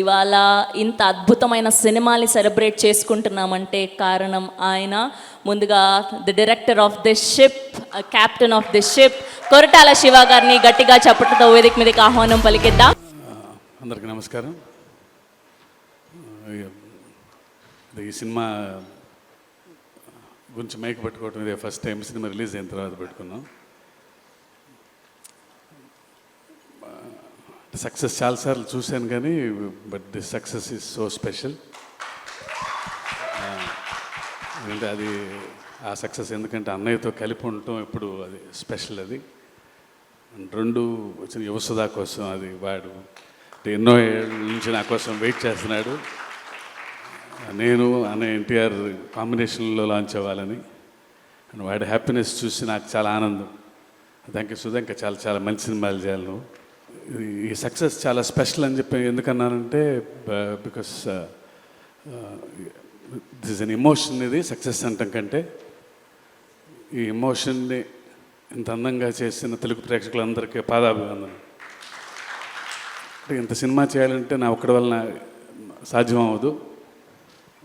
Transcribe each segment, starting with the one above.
ఇవాళ ఇంత అద్భుతమైన సినిమాని సెలబ్రేట్ చేసుకుంటున్నామంటే కారణం ఆయన. ముందుగా the director of the ship captain of the ship Koratala Siva గారిని గట్టిగా చప్పటితో వేదిక మీదకి ఆహ్వానం పలికిద్దాం. అందరికీ నమస్కారం. ఈ సినిమా గురించి మైక్ పెట్టుకోవటం ఇదే ఫస్ట్ టైం సినిమా రిలీజ్ అయిన తర్వాత పెట్టుకున్నాం. సక్సెస్ చాలాసార్లు చూశాను కానీ but the success is so special ఎందుకంటే అది ఆ సక్సెస్ ఎందుకంటే అన్నయ్యతో కలిపి ఉండటం ఇప్పుడు అది స్పెషల్ అది. రెండు వచ్చిన యువసుధా కోసం అది వాడు ఎన్నో ఏళ్ళ నుంచి నా కోసం వెయిట్ చేస్తున్నాడు. నేను అనే ఎన్టీఆర్ కాంబినేషన్లో లాంచ్ అవ్వాలని. అండ్ వాడి హ్యాపీనెస్ చూసి నాకు చాలా ఆనందం. Thank you Sudha. ఇంకా చాలా చాలా మంచి సినిమాలు చేయాలి నువ్వు. ఈ సక్సెస్ చాలా స్పెషల్ అని చెప్పి ఎందుకన్నానంటే బికాస్ దిస్ అన్ ఎమోషన్ ఇది సక్సెస్ అంటాం కంటే. ఈ ఎమోషన్ని ఇంత అందంగా చేసిన తెలుగు ప్రేక్షకులందరికీ పాదాభివందనం. అంటే ఇంత సినిమా చేయాలంటే నా ఒక్కడి వలన సాధ్యం అవ్వదు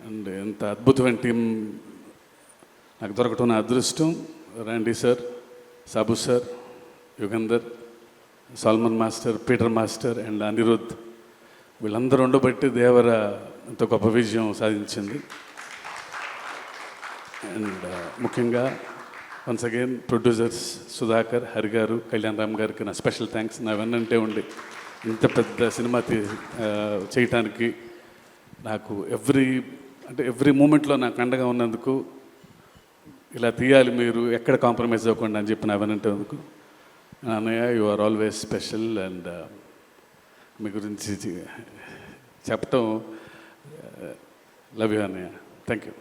అండ్ ఇంత అద్భుతమైన టీం నాకు దొరకటం నా అదృష్టం. Randy sir Sabu sir Yugandhar. Solomon master Peter master and Anirudh వీళ్ళందరూ ఉండబట్టి దేవర ఎంతో గొప్ప విజయం సాధించింది. అండ్ uh, ముఖ్యంగా once again producers Sudhakar Hari గారు కళ్యాణ్ రామ్ గారికి నా స్పెషల్ థ్యాంక్స్ నా వెన్నంటే ఉండి ఇంత పెద్ద సినిమా తీ uh, చేయటానికి నాకు ఎవ్రీ అంటే ఎవ్రీ మూమెంట్లో నాకు అండగా ఉన్నందుకు ఇలా తీయాలి మీరు ఎక్కడ కాంప్రమైజ్ అవ్వకుండా అని చెప్పి నా వెనంటే అందుకు నాన్నయ్య you are always special and మీ గురించి చెప్పటం uh, లవ్ యూ అన్నయ్య. Thank you